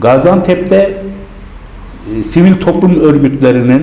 Gaziantep'te e, sivil toplum örgütlerinin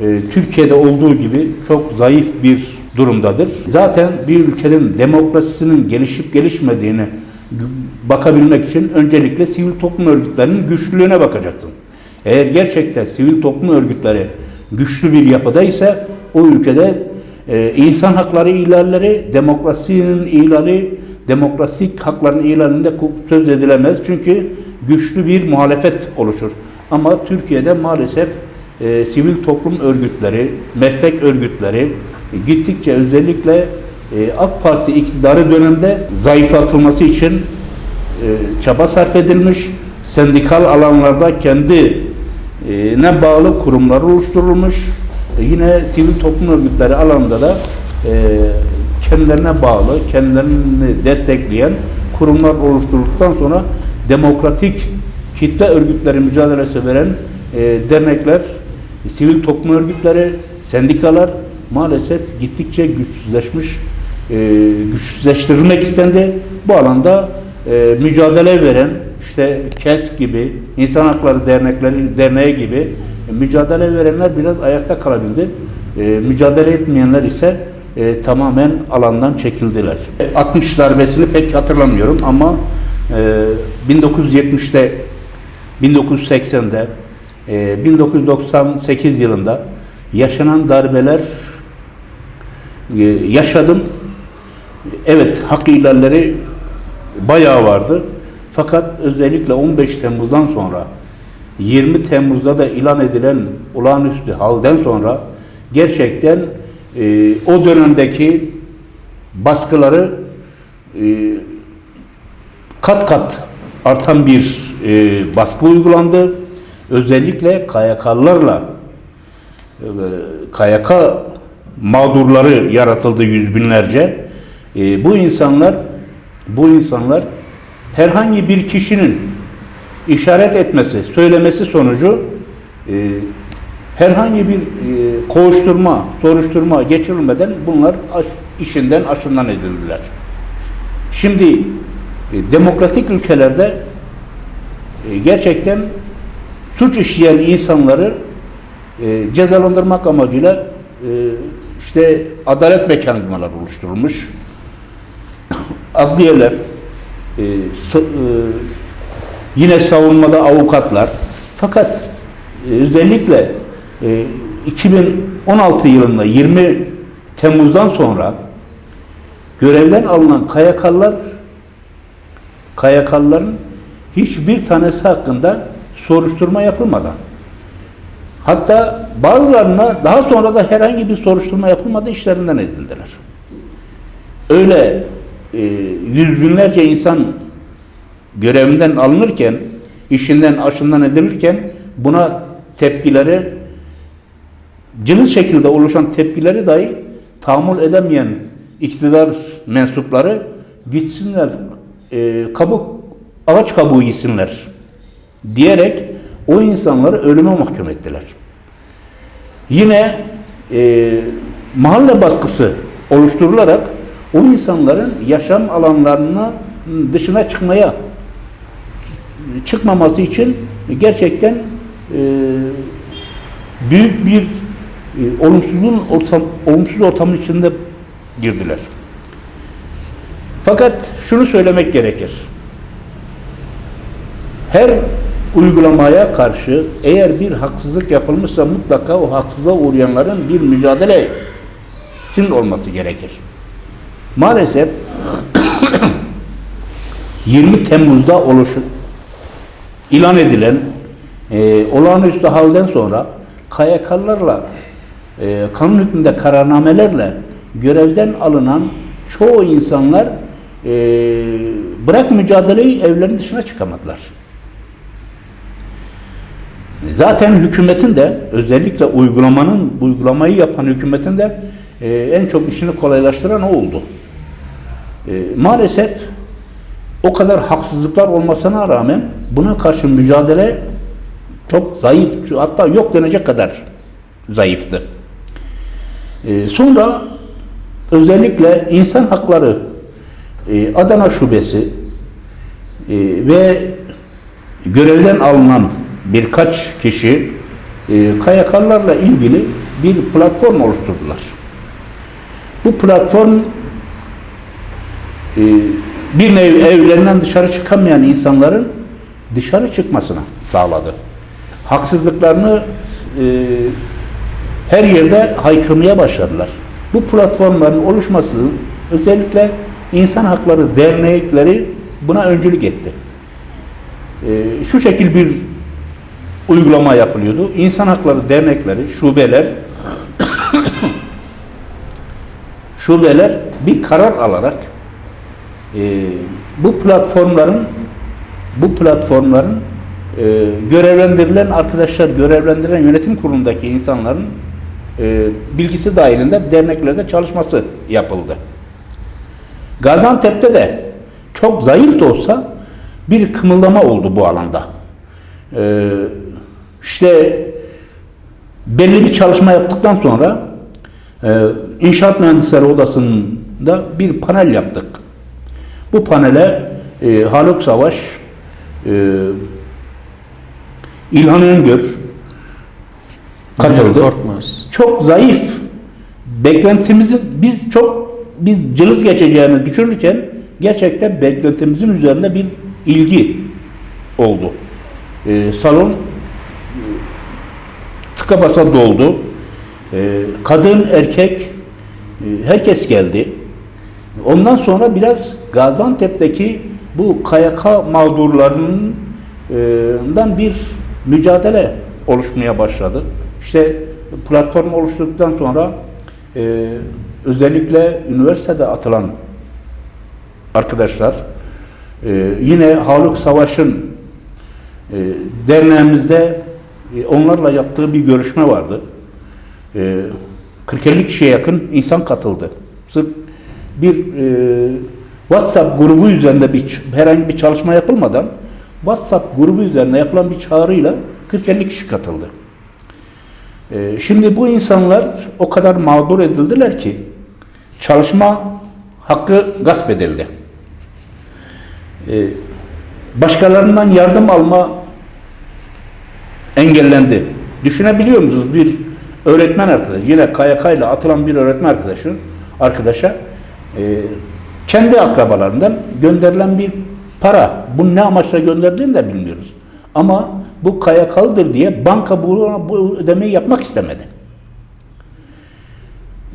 e, Türkiye'de olduğu gibi çok zayıf bir durumdadır. Zaten bir ülkenin demokrasisinin gelişip gelişmediğini bakabilmek için öncelikle sivil toplum örgütlerinin güçlülüğüne bakacaksın. Eğer gerçekten sivil toplum örgütleri güçlü bir yapıdaysa o ülkede e, insan hakları ihlalleri, demokrasinin ihlali, demokrasi hakların ku- söz edilemez. Çünkü güçlü bir muhalefet oluşur. Ama Türkiye'de maalesef e, sivil toplum örgütleri, meslek örgütleri e, gittikçe özellikle e, AK Parti iktidarı dönemde zayıflatılması için e, çaba sarf edilmiş. Sendikal alanlarda kendi e, ne bağlı kurumlar oluşturulmuş. E, yine sivil toplum örgütleri alanında da e, kendilerine bağlı, kendilerini destekleyen kurumlar oluşturulduktan sonra demokratik kitle örgütleri mücadelesi veren e, dernekler, sivil toplum örgütleri, sendikalar maalesef gittikçe güçsüzleşmiş, e, güçsüzleştirilmek istendi. Bu alanda e, mücadele veren işte KES gibi, İnsan Hakları Dernekleri Derneği gibi mücadele verenler biraz ayakta kalabildi. E, mücadele etmeyenler ise e, tamamen alandan çekildiler. 60 darbesini pek hatırlamıyorum ama e, 1970'te 1980'de, e, 1998 yılında yaşanan darbeler e, yaşadım. Evet, hak ihlalleri bayağı vardı. Fakat özellikle 15 Temmuz'dan sonra 20 Temmuz'da da ilan edilen olağanüstü halden sonra gerçekten e, o dönemdeki baskıları e, kat kat artan bir e, baskı uygulandı. Özellikle KYK'lılarla e, KYK mağdurları yaratıldı yüz binlerce. E, bu insanlar bu insanlar herhangi bir kişinin işaret etmesi, söylemesi sonucu e, herhangi bir e, kovuşturma, soruşturma geçirilmeden bunlar aş- işinden aşından edildiler. Şimdi demokratik ülkelerde e, gerçekten suç işleyen insanları e, cezalandırmak amacıyla e, işte adalet mekanizmaları oluşturulmuş. Adliyeler, e, e, yine savunmada avukatlar. Fakat e, özellikle e, 2016 yılında 20 Temmuz'dan sonra görevden alınan KYK'lılar KYK'lıların hiçbir tanesi hakkında soruşturma yapılmadan hatta bazılarına daha sonra da herhangi bir soruşturma yapılmadan işlerinden edildiler. Öyle e, yüz binlerce insan görevinden alınırken, işinden aşından edilirken buna tepkileri cılız şekilde oluşan tepkileri dahi tahammül edemeyen iktidar mensupları gitsinler e, kabuk ağaç kabuğu yesinler diyerek o insanları ölüme mahkum ettiler. Yine e, mahalle baskısı oluşturularak o insanların yaşam alanlarına dışına çıkmaya çıkmaması için gerçekten e, büyük bir e, olumsuzluğun ortam, olumsuz ortamın içinde girdiler. Fakat şunu söylemek gerekir. Her uygulamaya karşı eğer bir haksızlık yapılmışsa mutlaka o haksızlığa uğrayanların bir mücadelesin olması gerekir. Maalesef 20 Temmuz'da oluşu ilan edilen e, olağanüstü halden sonra KYK'larla e, kanun hükmünde kararnamelerle görevden alınan çoğu insanlar e, bırak mücadeleyi evlerin dışına çıkamadılar. Zaten hükümetin de özellikle uygulamanın uygulamayı yapan hükümetin de e, en çok işini kolaylaştıran o oldu. E, maalesef o kadar haksızlıklar olmasına rağmen buna karşı mücadele çok zayıf, hatta yok denecek kadar zayıftı. E, sonra özellikle insan hakları e, Adana Şubesi e, ve görevden alınan birkaç kişi e, KYK'larla ilgili bir platform oluşturdular. Bu platform e, bir nevi evlerinden dışarı çıkamayan insanların dışarı çıkmasına sağladı. Haksızlıklarını e, her yerde haykırmaya başladılar. Bu platformların oluşması özellikle insan hakları dernekleri buna öncülük etti. E, şu şekil bir uygulama yapılıyordu. İnsan hakları dernekleri, şubeler şubeler bir karar alarak e, bu platformların bu platformların e, görevlendirilen arkadaşlar, görevlendirilen yönetim kurulundaki insanların e, bilgisi dahilinde derneklerde çalışması yapıldı. Gaziantep'te de çok zayıf da olsa bir kımıldama oldu bu alanda. E, işte belli bir çalışma yaptıktan sonra e, İnşaat Mühendisleri Odası'nda bir panel yaptık. Bu panele e, Haluk Savaş, e, İlhan Öngör katıldı. Korkmaz. Çok zayıf. Beklentimizi biz çok biz cılız geçeceğini düşünürken gerçekten beklentimizin üzerinde bir ilgi oldu. E, salon tıka basa doldu. E, kadın, erkek e, herkes geldi. Ondan sonra biraz Gaziantep'teki bu KYK mağdurlarından bir mücadele oluşmaya başladı. İşte platform oluşturduktan sonra e, özellikle üniversitede atılan arkadaşlar e, yine Haluk Savaş'ın e, derneğimizde e, onlarla yaptığı bir görüşme vardı. E, 40-50 kişiye yakın insan katıldı. Sırf bir e, WhatsApp grubu üzerinde bir herhangi bir çalışma yapılmadan WhatsApp grubu üzerine yapılan bir çağrıyla 40-50 kişi katıldı. E, şimdi bu insanlar o kadar mağdur edildiler ki çalışma hakkı gasp edildi. E, başkalarından yardım alma engellendi. Düşünebiliyor musunuz? Bir öğretmen arkadaş, yine KYK ile atılan bir öğretmen arkadaşın arkadaşa e, kendi akrabalarından gönderilen bir para. Bu ne amaçla gönderdiğini de bilmiyoruz. Ama bu KYK'lıdır diye banka bu, bu ödemeyi yapmak istemedi.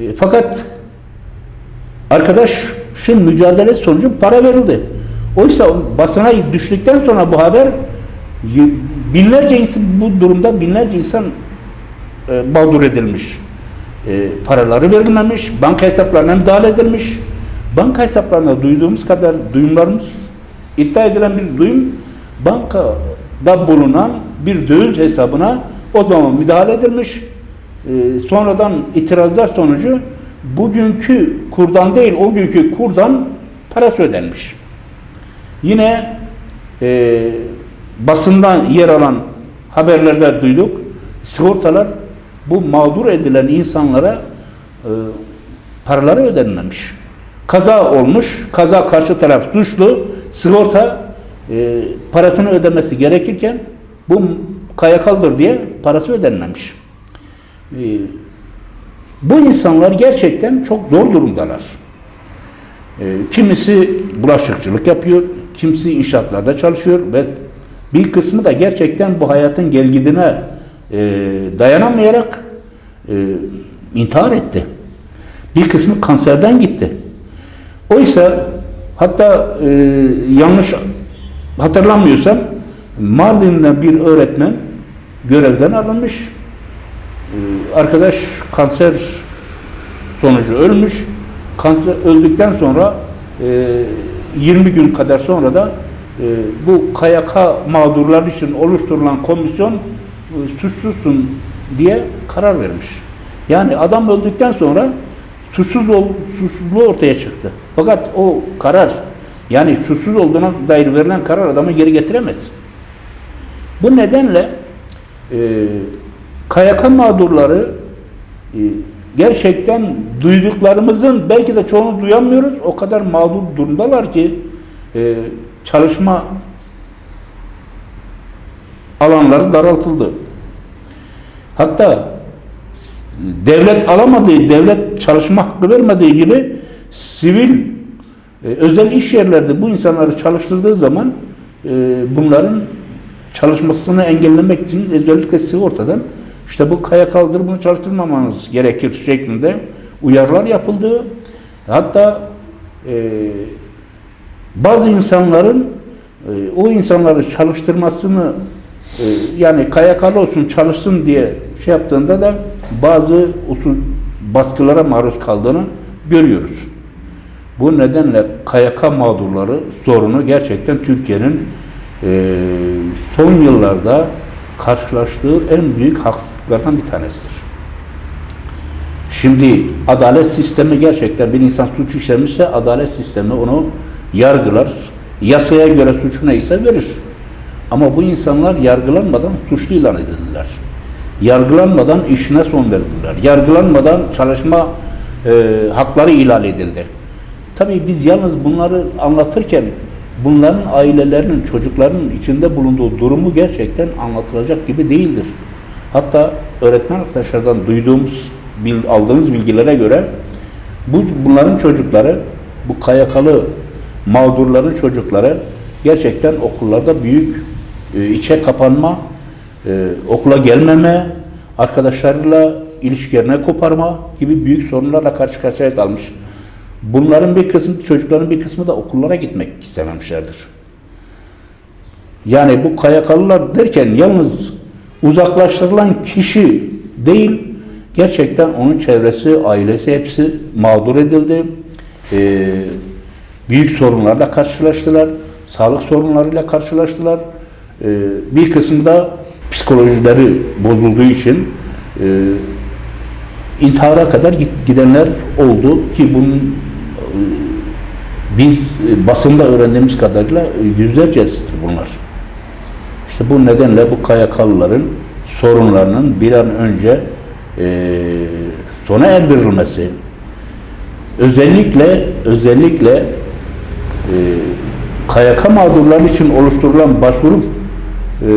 E, fakat arkadaşın mücadele sonucu para verildi. Oysa basına düştükten sonra bu haber binlerce insan bu durumda binlerce insan e, mağdur edilmiş. E, paraları verilmemiş, banka hesaplarına müdahale edilmiş. Banka hesaplarına duyduğumuz kadar duyumlarımız iddia edilen bir duyum bankada bulunan bir döviz hesabına o zaman müdahale edilmiş. E, sonradan itirazlar sonucu bugünkü kurdan değil o günkü kurdan parası ödenmiş. Yine e, basından yer alan haberlerde duyduk. Sigortalar bu mağdur edilen insanlara e, paraları ödenmemiş. Kaza olmuş, kaza karşı taraf suçlu, sigorta e, parasını ödemesi gerekirken bu KYK'lıdır diye parası ödenmemiş. E, bu insanlar gerçekten çok zor durumdalar. E, kimisi bulaşıkçılık yapıyor, kimisi inşaatlarda çalışıyor ve bir kısmı da gerçekten bu hayatın gelgidine e, dayanamayarak e, intihar etti. Bir kısmı kanserden gitti. Oysa hatta e, yanlış hatırlamıyorsam Mardin'de bir öğretmen görevden alınmış. E, arkadaş kanser sonucu ölmüş. Kanser öldükten sonra e, 20 gün kadar sonra da e, bu KYK mağdurlar için oluşturulan komisyon e, suçsuzsun diye karar vermiş. Yani adam öldükten sonra suçsuz ol, suçsuzluğu ortaya çıktı. Fakat o karar yani suçsuz olduğuna dair verilen karar adamı geri getiremez. Bu nedenle e, KYK mağdurları e, gerçekten duyduklarımızın belki de çoğunu duyamıyoruz. O kadar mağdur durumdalar ki e, çalışma alanları daraltıldı. Hatta devlet alamadığı, devlet çalışma hakkı vermediği gibi sivil e, özel iş yerlerde bu insanları çalıştırdığı zaman e, bunların çalışmasını engellemek için özellikle sigortadan işte bu kaya kaldır bunu çalıştırmamanız gerekir şeklinde uyarılar yapıldı. Hatta e, bazı insanların e, o insanları çalıştırmasını e, yani KYK'lı olsun çalışsın diye şey yaptığında da bazı usul baskılara maruz kaldığını görüyoruz. Bu nedenle KYK mağdurları sorunu gerçekten Türkiye'nin e, son yıllarda karşılaştığı en büyük haksızlıklardan bir tanesidir. Şimdi adalet sistemi gerçekten bir insan suç işlemişse adalet sistemi onu yargılar. Yasaya göre suçu neyse verir. Ama bu insanlar yargılanmadan suçlu ilan edildiler. Yargılanmadan işine son verdiler. Yargılanmadan çalışma e, hakları ihlal edildi. Tabii biz yalnız bunları anlatırken bunların ailelerinin, çocuklarının içinde bulunduğu durumu gerçekten anlatılacak gibi değildir. Hatta öğretmen arkadaşlardan duyduğumuz, bil- aldığımız bilgilere göre bu bunların çocukları, bu kayakalı mağdurların çocukları gerçekten okullarda büyük e, içe kapanma, e, okula gelmeme, arkadaşlarıyla ilişkilerine koparma gibi büyük sorunlarla karşı karşıya kalmış. Bunların bir kısmı, çocukların bir kısmı da okullara gitmek istememişlerdir. Yani bu kayakalılar derken yalnız uzaklaştırılan kişi değil, gerçekten onun çevresi, ailesi hepsi mağdur edildi. Ee, büyük sorunlarla karşılaştılar. Sağlık sorunlarıyla karşılaştılar. Ee, bir kısmı da psikolojileri bozulduğu için e, intihara kadar gidenler oldu ki bunun biz e, basında öğrendiğimiz kadarıyla e, yüzlercesidir bunlar. İşte bu nedenle bu KYK'lıların sorunlarının bir an önce e, sona erdirilmesi, özellikle özellikle e, KYK mağdurları için oluşturulan başvuru e,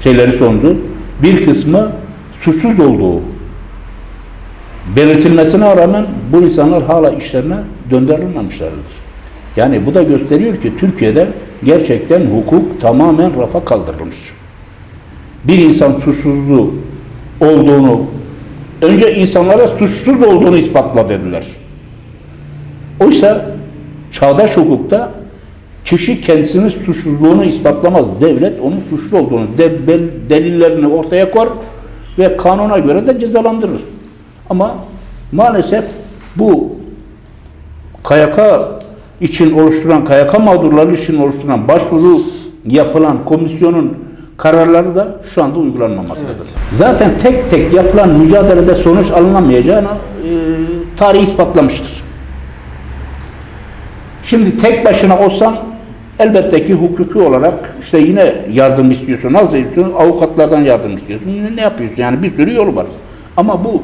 şeyleri sondu. Bir kısmı suçsuz olduğu belirtilmesine rağmen bu insanlar hala işlerine döndürülmemişlerdir. Yani bu da gösteriyor ki Türkiye'de gerçekten hukuk tamamen rafa kaldırılmış. Bir insan suçsuzluğu olduğunu önce insanlara suçsuz olduğunu ispatla dediler. Oysa çağdaş hukukta kişi kendisinin suçsuzluğunu ispatlamaz. Devlet onun suçlu olduğunu, delillerini ortaya koyar ve kanuna göre de cezalandırır. Ama maalesef bu KYK için oluşturan, KYK mağdurları için oluşturan başvuru yapılan komisyonun kararları da şu anda uygulanmamaktadır. Zaten tek tek yapılan mücadelede sonuç alınamayacağını e, tarih ispatlamıştır. Şimdi tek başına olsan elbette ki hukuki olarak işte yine yardım istiyorsun. Nasıl istiyorsun? Avukatlardan yardım istiyorsun. Ne yapıyorsun? Yani bir sürü yolu var. Ama bu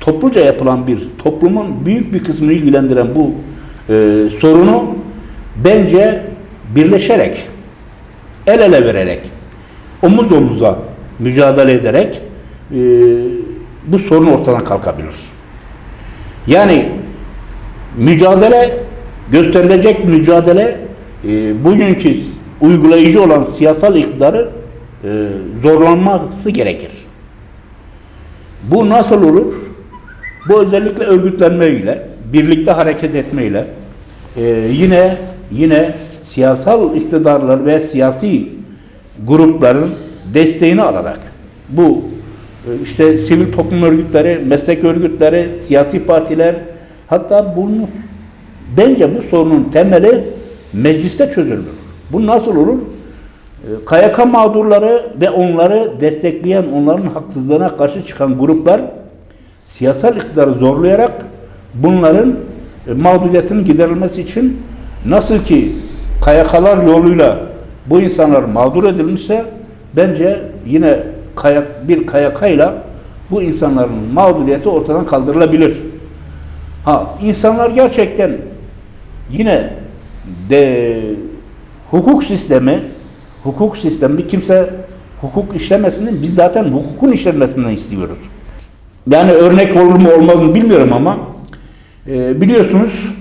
topluca yapılan bir toplumun büyük bir kısmını ilgilendiren bu e, sorunu bence birleşerek, el ele vererek, omuz omuza mücadele ederek e, bu sorun ortadan kalkabilir. Yani mücadele gösterilecek mücadele e, bugünkü uygulayıcı olan siyasal iktidarı e, zorlanması gerekir. Bu nasıl olur? Bu özellikle örgütlenmeyle, birlikte hareket etmeyle, e, yine yine siyasal iktidarlar ve siyasi grupların desteğini alarak bu e, işte sivil toplum örgütleri, meslek örgütleri, siyasi partiler hatta bunun bence bu sorunun temeli mecliste çözülür. Bu nasıl olur? E, KYK mağdurları ve onları destekleyen, onların haksızlığına karşı çıkan gruplar siyasal iktidarı zorlayarak bunların e, mağduriyetinin giderilmesi için nasıl ki KYK'lar yoluyla bu insanlar mağdur edilmişse bence yine kayak, bir ile bu insanların mağduriyeti ortadan kaldırılabilir. Ha insanlar gerçekten yine de hukuk sistemi hukuk sistemi kimse hukuk işlemesini biz zaten hukukun işlenmesinden istiyoruz. Yani örnek olur mu olmaz mı bilmiyorum ama e, biliyorsunuz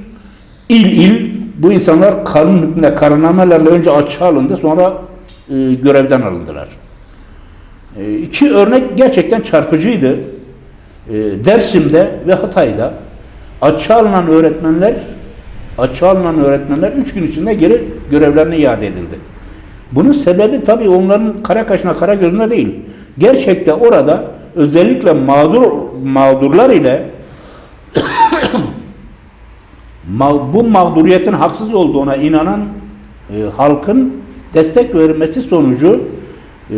il il bu insanlar kanun hükmünde kararnamelerle önce açığa alındı sonra e, görevden alındılar. E, iki örnek gerçekten çarpıcıydı. E, Dersim'de ve Hatay'da açığa alınan öğretmenler açığa alınan öğretmenler üç gün içinde geri görevlerine iade edildi. Bunun sebebi tabii onların kara kaşına kara gözüne değil. Gerçekte orada özellikle mağdur mağdurlar ile bu mağduriyetin haksız olduğuna inanan e, halkın destek vermesi sonucu e,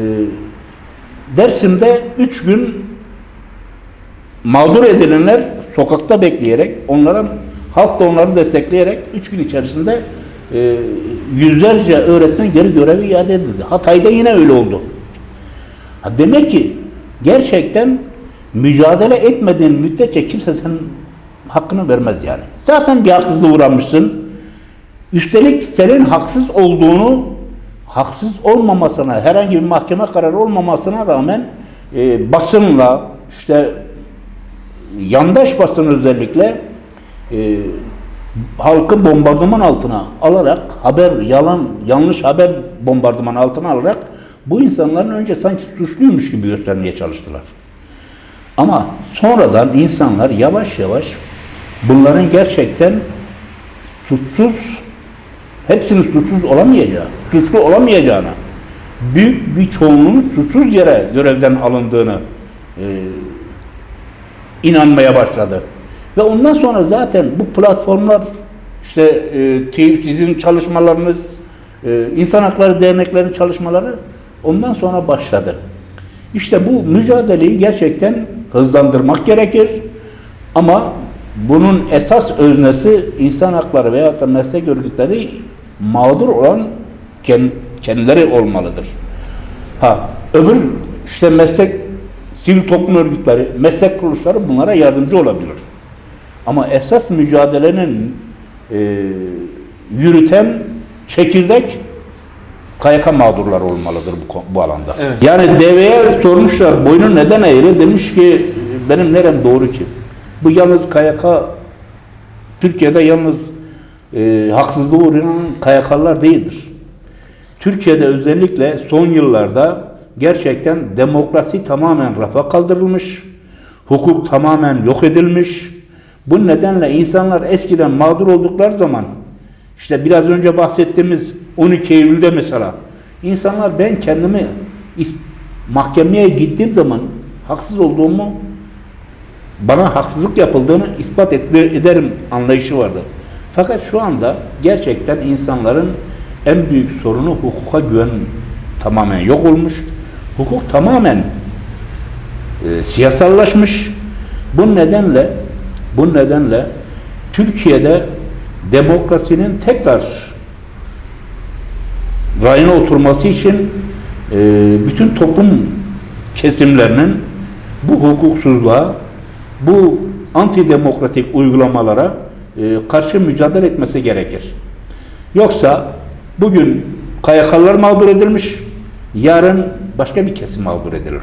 Dersim'de üç gün mağdur edilenler sokakta bekleyerek onlara halk da onları destekleyerek üç gün içerisinde e, yüzlerce öğretmen geri görevi iade edildi. Hatay'da yine öyle oldu. Ha demek ki gerçekten mücadele etmediğin müddetçe kimse senin hakkını vermez yani. Zaten bir haksızlığa uğramışsın. Üstelik senin haksız olduğunu haksız olmamasına, herhangi bir mahkeme kararı olmamasına rağmen e, basınla işte yandaş basın özellikle e, halkı bombardıman altına alarak haber yalan yanlış haber bombardıman altına alarak bu insanların önce sanki suçluymuş gibi göstermeye çalıştılar. Ama sonradan insanlar yavaş yavaş bunların gerçekten suçsuz hepsinin suçsuz olamayacağı, suçlu olamayacağına, büyük bir çoğunluğun suçsuz yere görevden alındığını e, inanmaya başladı. Ve ondan sonra zaten bu platformlar işte e, TİP, sizin çalışmalarınız, e, insan hakları derneklerinin çalışmaları ondan sonra başladı. İşte bu mücadeleyi gerçekten hızlandırmak gerekir. Ama bunun esas öznesi insan hakları veya da meslek örgütleri mağdur olan kend- kendileri olmalıdır. Ha, öbür işte meslek sivil toplum örgütleri, meslek kuruluşları bunlara yardımcı olabilir. Ama esas mücadelenin e, yürüten çekirdek KYK mağdurları olmalıdır bu, bu alanda. Evet. Yani deveye sormuşlar boynu neden eğri? Demiş ki benim nerem doğru ki? Bu yalnız KYK Türkiye'de yalnız e, haksızlığa uğrayan KYK'lılar değildir. Türkiye'de özellikle son yıllarda gerçekten demokrasi tamamen rafa kaldırılmış, hukuk tamamen yok edilmiş. Bu nedenle insanlar eskiden mağdur oldukları zaman işte biraz önce bahsettiğimiz 12 Eylül'de mesela insanlar ben kendimi mahkemeye gittiğim zaman haksız olduğumu bana haksızlık yapıldığını ispat ed- ederim anlayışı vardı. Fakat şu anda gerçekten insanların en büyük sorunu hukuka güven tamamen yok olmuş. Hukuk tamamen e, siyasallaşmış. Bu nedenle bu nedenle Türkiye'de demokrasinin tekrar rayına oturması için e, bütün toplum kesimlerinin bu hukuksuzluğa, bu antidemokratik uygulamalara e, karşı mücadele etmesi gerekir. Yoksa bugün KYK'lılar mağdur edilmiş, yarın başka bir kesim mağdur edilir.